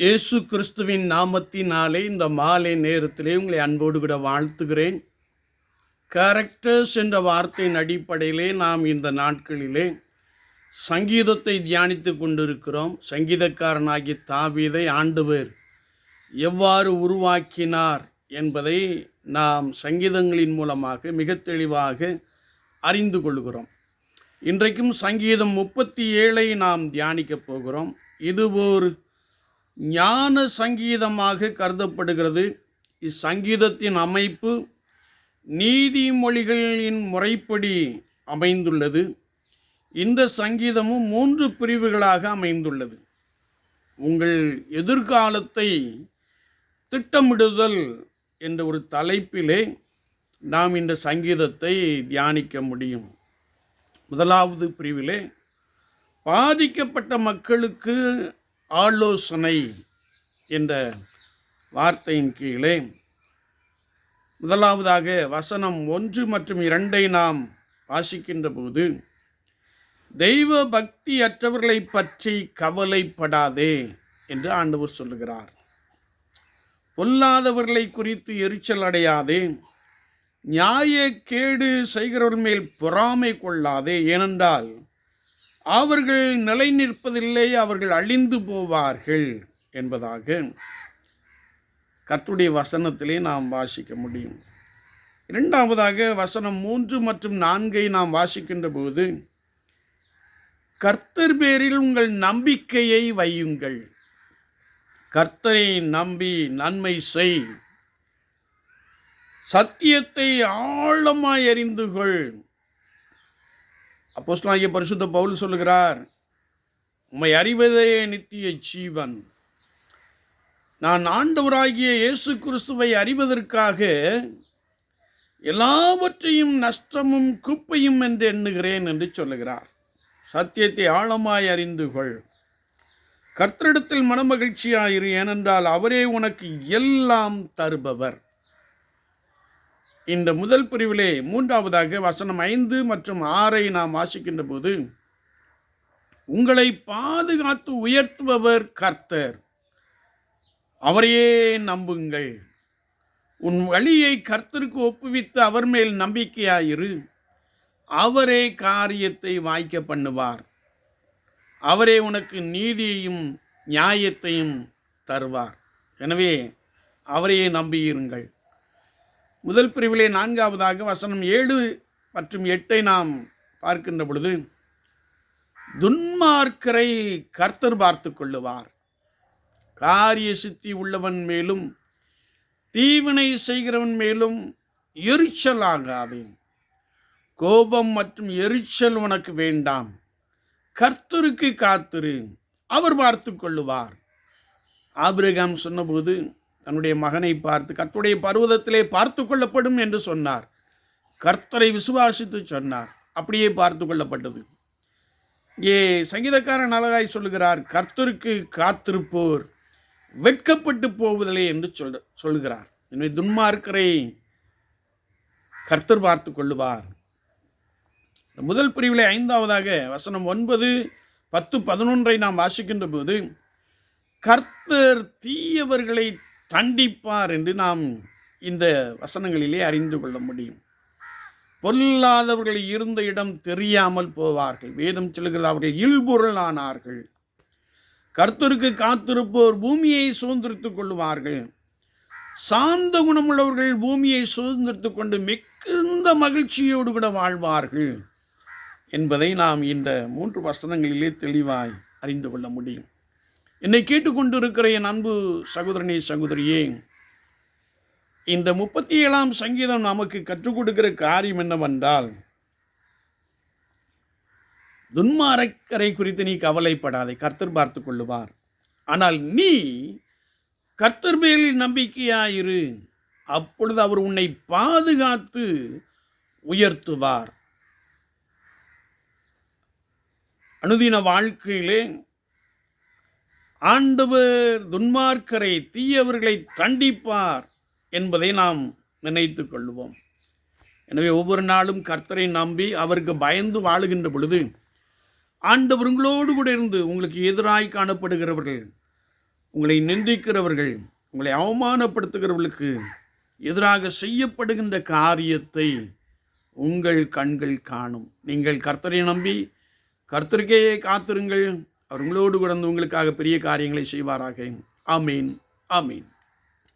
இயேசு கிறிஸ்துவின் நாமத்தினாலே இந்த மாலை நேரத்திலே உங்களை அன்போடு கூட வாழ்த்துகிறேன். கேரக்டர்ஸ் என்ற வார்த்தையின் அடிப்படையிலே நாம் இந்த நாட்களிலே சங்கீதத்தை தியானித்து கொண்டிருக்கிறோம். சங்கீதக்காரனாகி தாவீதை ஆண்டவர் எவ்வாறு உருவாக்கினார் என்பதை நாம் சங்கீதங்களின் மூலமாக மிக தெளிவாக அறிந்து கொள்கிறோம். இன்றைக்கும் சங்கீதம் முப்பத்தி ஏழை நாம் தியானிக்கப் போகிறோம். இது ஒரு ஞான சங்கீதமாக கருதப்படுகிறது. இச்சங்கீதத்தின் அமைப்பு நீதிமொழிகளின் முறைப்படி அமைந்துள்ளது. இந்த சங்கீதமும் மூன்று பிரிவுகளாக அமைந்துள்ளது. உங்கள் எதிர்காலத்தை திட்டமிடுதல் என்ற ஒரு தலைப்பிலே நாம் இந்த சங்கீதத்தை தியானிக்க முடியும். முதலாவது பிரிவிலே பாதிக்கப்பட்ட மக்களுக்கு ஆலோசனை என்ற வார்த்தையின் கீழே முதலாவதாக வசனம் ஒன்று மற்றும் இரண்டை நாம் வாசிக்கின்ற போது தெய்வ பக்தி அற்றவர்களை பற்றி கவலைப்படாதே என்று ஆண்டவர் சொல்லுகிறார். பொல்லாதவர்களை குறித்து எரிச்சல் அடையாதே நியாய கேடு செய்கிறவர்கள் மேல் பொறாமை கொள்ளாதே. ஏனென்றால் அவர்கள் நிலை நிற்பதில்லை அவர்கள் அழிந்து போவார்கள் என்பதாக கர்த்துடைய வசனத்திலே நாம் வாசிக்க முடியும். இரண்டாவதாக வசனம் மூன்று மற்றும் நான்கை நாம் வாசிக்கின்ற போது கர்த்தர் பேரில் உங்கள் நம்பிக்கையை வையுங்கள். கர்த்தரை நம்பி நன்மை செய். சத்தியத்தை ஆழமாய் அறிந்து கொள். அப்போஸ்தலனாகிய பரிசுத்த பவுல் சொல்லுகிறார் உம்மை அறிவதே நித்திய ஜீவன். நான் ஆண்டவராகிய இயேசு கிறிஸ்துவை அறிவதற்காக எல்லாவற்றையும் நஷ்டமும் குப்பையும் என்று எண்ணுகிறேன் என்று சொல்லுகிறார். சத்தியத்தை ஆழமாய் அறிந்து கொள். கர்த்தரிடத்தில் மனமகிழ்ச்சியாயிரு ஏனென்றால் அவரே உனக்கு எல்லாம் தருபவர். இந்த முதல் பிரிவிலே மூன்றாவதாக வசனம் ஐந்து மற்றும் ஆறை நாம் வாசிக்கின்ற போது உங்களை பாதுகாத்து உயர்த்துபவர் கர்த்தர். அவரையே நம்புங்கள். உன் வழியை கர்த்தருக்கு ஒப்புவித்து அவர் மேல் நம்பிக்கையாயிரு. அவரே காரியத்தை வாய்க்க பண்ணுவார். அவரே உனக்கு நீதியையும் நியாயத்தையும் தருவார். எனவே அவரையே நம்பியிருங்கள். முதல் பிரிவிலே நான்காவதாக வசனம் ஏழு மற்றும் எட்டை நாம் பார்க்கின்ற பொழுது துன்மார்க்கரை கர்த்தர் பார்த்து கொள்ளுவார். காரிய சித்தி உள்ளவன் மேலும் தீவினை செய்கிறவன் மேலும் எரிச்சல் ஆகாதேன் கோபம் மற்றும் எரிச்சல் உனக்கு வேண்டாம். கர்த்தருக்கு காத்திரு அவர் பார்த்து கொள்ளுவார். ஆபிரகாம் சொன்னபோது தன்னுடைய மகனை பார்த்து கர்த்தருடைய பர்வதத்திலே பார்த்து கொள்ளப்படும் என்று சொன்னார். கர்த்தரை விசுவாசித்து சொன்னார். அப்படியே பார்த்து கொள்ளப்பட்டது. இங்கே சங்கீதக்காரன் அழகாய் சொல்லுகிறார் கர்த்தருக்கு காத்திருப்போர் வெட்கப்பட்டு போவதில்லை என்று சொல் சொல்கிறார் எனவே துன்மார்க்கரை கர்த்தர் பார்த்து கொள்ளுவார். முதல் பிரிவில் ஐந்தாவதாக வசனம் ஒன்பது பத்து பதினொன்றை நாம் வாசிக்கின்ற போது கர்த்தர் தீயவர்களை தண்டிப்பார் என்று நாம் இந்த வசனங்களிலே அறிந்து கொள்ள முடியும். பொல்லாதவர்கள் இருந்த இடம் தெரியாமல் போவார்கள். வேதம் சொல்லுகிறது அவர்கள் இல்பொருளானார்கள். கர்த்தருக்கு காத்திருப்போர் பூமியை சுதந்திரித்துக் கொள்வார்கள் சாந்த குணமுள்ளவர்கள் பூமியை சுதந்திரித்துக் கொண்டு மிகுந்த மகிழ்ச்சியோடு கூட வாழ்வார்கள் என்பதை நாம் இந்த மூன்று வசனங்களிலே தெளிவாய் அறிந்து கொள்ள முடியும். என்னை கேட்டுக்கொண்டிருக்கிற என் அன்பு சகோதரனே சகோதரியே இந்த முப்பத்தி ஏழாம் சங்கீதம் நமக்கு கற்றுக் கொடுக்கிற காரியம் என்னவென்றால் துன்மாரக்கரை குறித்து நீ கவலைப்படாதே கர்த்தர் பார்த்து கொள்ளுவார். ஆனால் நீ கர்த்தர் மேலில் நம்பிக்கையாயிரு அப்பொழுது அவர் உன்னை பாதுகாத்து உயர்த்துவார். அனுதின வாழ்க்கையிலே ஆண்டவர் துன்மார்க்கரை தீயவர்களை தண்டிப்பார் என்பதை நாம் நினைத்து கொள்வோம். எனவே ஒவ்வொரு நாளும் கர்த்தரை நம்பி அவருக்கு பயந்து வாழுகின்ற பொழுது ஆண்டவர் உங்களோடு கூட இருந்து உங்களுக்கு எதிராய் காணப்படுகிறவர்கள் உங்களை நிந்திக்கிறவர்கள் உங்களை அவமானப்படுத்துகிறவர்களுக்கு எதிராக செய்யப்படுகின்ற காரியத்தை உங்கள் கண்கள் காணும். நீங்கள் கர்த்தரை நம்பி கர்த்தருக்கே காத்திருங்கள். அவர் உங்களோடு கூட உங்களுக்காக பெரிய காரியங்களை செய்வாராக. ஆமீன். ஆமீன்.